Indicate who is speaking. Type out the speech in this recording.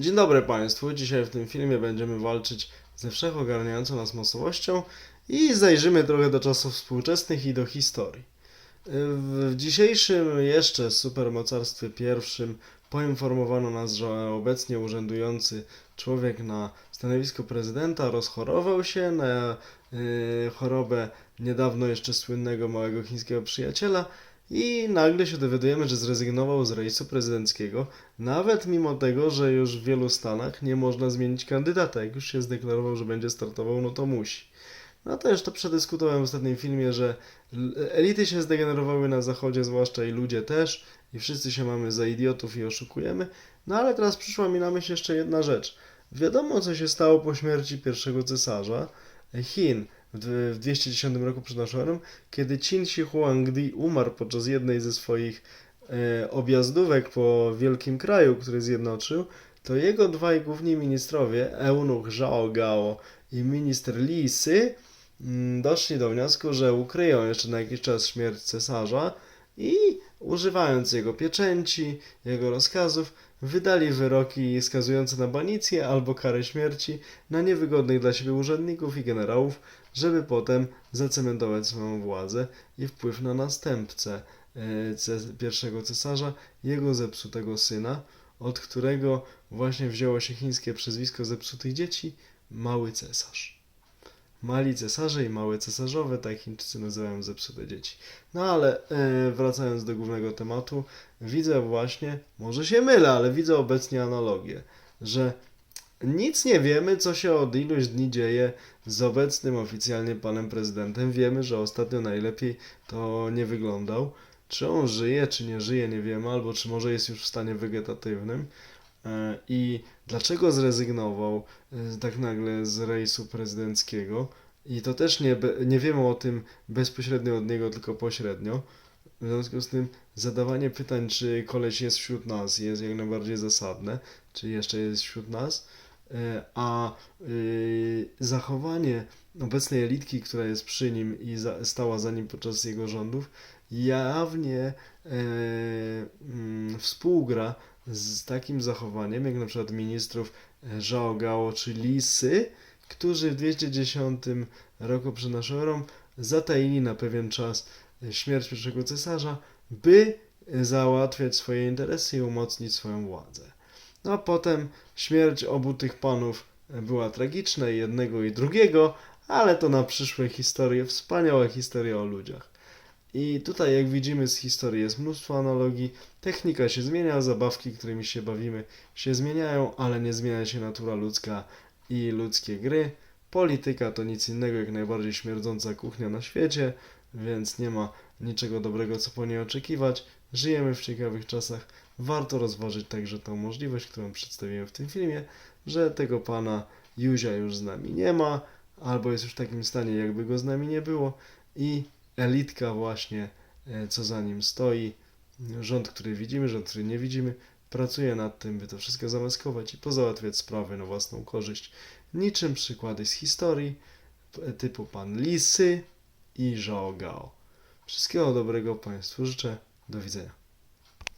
Speaker 1: Dzień dobry Państwu. Dzisiaj w tym filmie będziemy walczyć ze wszechogarniającą nas masowością i zajrzymy trochę do czasów współczesnych i do historii. W dzisiejszym jeszcze supermocarstwie pierwszym poinformowano nas, że obecnie urzędujący człowiek na stanowisku prezydenta rozchorował się na y, chorobę niedawno jeszcze słynnego małego chińskiego przyjaciela i nagle się dowiadujemy, że zrezygnował z rejsu prezydenckiego, nawet mimo tego, że już w wielu stanach nie można zmienić kandydata. Jak już się zdeklarował, że będzie startował, no to musi. No to już to przedyskutowałem w ostatnim filmie, że elity się zdegenerowały na zachodzie, zwłaszcza i ludzie też, i wszyscy się mamy za idiotów i oszukujemy. No ale teraz przyszła mi na myśl jeszcze jedna rzecz. Wiadomo, co się stało po śmierci pierwszego cesarza Chin w w 210 roku przed naszą erą, kiedy Qin Shi Huangdi umarł podczas jednej ze swoich e, objazdówek po wielkim kraju, który zjednoczył, to jego dwaj główni ministrowie, eunuch Zhao Gao i minister Li Si, mm, doszli do wniosku, że ukryją jeszcze na jakiś czas śmierć cesarza i używając jego pieczęci, jego rozkazów, wydali wyroki skazujące na banicję albo karę śmierci na niewygodnych dla siebie urzędników i generałów, żeby potem zacementować swoją władzę i wpływ na następcę e, pierwszego cesarza, jego zepsutego syna, od którego właśnie wzięło się chińskie przezwisko zepsutych dzieci, mały cesarz. Mali cesarze i małe cesarzowe, tak Chińczycy nazywają zepsute dzieci. No ale e, wracając do głównego tematu, widzę właśnie, może się mylę, ale widzę obecnie analogię, że nic nie wiemy, co się od iluś dni dzieje z obecnym oficjalnie panem prezydentem. Wiemy, że ostatnio najlepiej to nie wyglądał. Czy on żyje, czy nie żyje, nie wiemy, albo czy może jest już w stanie wegetatywnym. E, I dlaczego zrezygnował e, tak nagle z rejsu prezydenckiego? I to też nie, nie wiemy o tym bezpośrednio od niego, tylko pośrednio. W związku z tym zadawanie pytań, czy koleś jest wśród nas, jest jak najbardziej zasadne, czy jeszcze jest wśród nas, e, a zachowanie obecnej elitki, która jest przy nim i stała za nim podczas jego rządów, jawnie mm, współgra z takim zachowaniem, jak na przykład ministrów e, Zhao Gao czy Lisy, którzy w 210 roku przed naszą erą zataili na pewien czas e, śmierć pierwszego cesarza, by e, załatwiać swoje interesy i umocnić swoją władzę. No a potem śmierć obu tych panów była tragiczna, jednego i drugiego, ale to na przyszłe historie, wspaniała historia o ludziach. I tutaj, jak widzimy z historii, jest mnóstwo analogii. Technika się zmienia, zabawki, którymi się bawimy, się zmieniają, ale nie zmienia się natura ludzka i ludzkie gry. Polityka to nic innego jak najbardziej śmierdząca kuchnia na świecie, więc nie ma niczego dobrego, co po niej oczekiwać. Żyjemy w ciekawych czasach. Warto rozważyć także tą możliwość, którą przedstawiłem w tym filmie, że tego pana Józia już z nami nie ma, albo jest już w takim stanie, jakby go z nami nie było i elitka właśnie, e, co za nim stoi, rząd, który widzimy, rząd, który nie widzimy, pracuje nad tym, by to wszystko zamaskować i pozałatwiać sprawy na własną korzyść. Niczym przykłady z historii, typu pan Lisy i Zhao Gao. Wszystkiego dobrego Państwu życzę. Do widzenia.